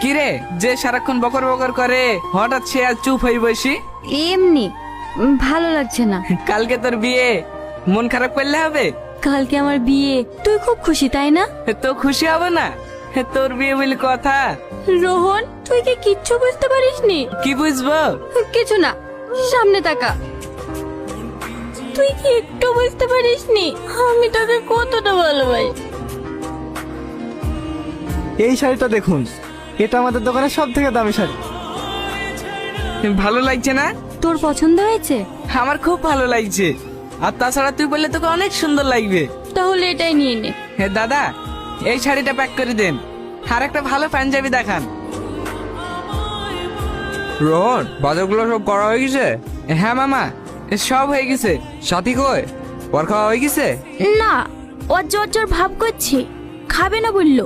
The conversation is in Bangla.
কিরে যে সারাক্ষণ বকর বকর করে হঠাৎ সে আর চুপ হয়ে বসি? এমনি উম, ভালো লাগছে না। কালকে তোর বিয়ে মন খারাপ করলে হবে? কালকে আমার বিয়ে তুই খুব খুশি তাই না? তো খুশি হবে না। তোর বিয়ে বলে কথা। রোহন তুই কি কিচ্ছু বুঝতে পারিসনি? কি বুঝব? কিছু না সামনে তাকা। তুই কি একটু বুঝতে পারিসনি? আমি তোকে কতটা ভালোবাসি। এই শাড়িটা দেখুন। এটা আমাদের দোকানের সব থেকে দামি শাড়ি। ভালো লাগছে না? তোর পছন্দ হয়েছে? আমার খুব ভালো লাগছে। আর তাছাড়া তুই বললে তোকে অনেক সুন্দর লাগবে। তাহলে এটাই নিয়ে নে। হে দাদা এই শাড়িটা প্যাক করে দেন। আর একটা ভালো পাঞ্জাবি দেখান। রোহন বাজারগুলো সব করা হয়ে গেছে? হ্যাঁ মামা সব হয়ে গেছে। সাথী কই? ওর খাওয়া হয়ে গেছে? না ওর জ্বর জ্বর ভাব করছে। খাবে না বলল।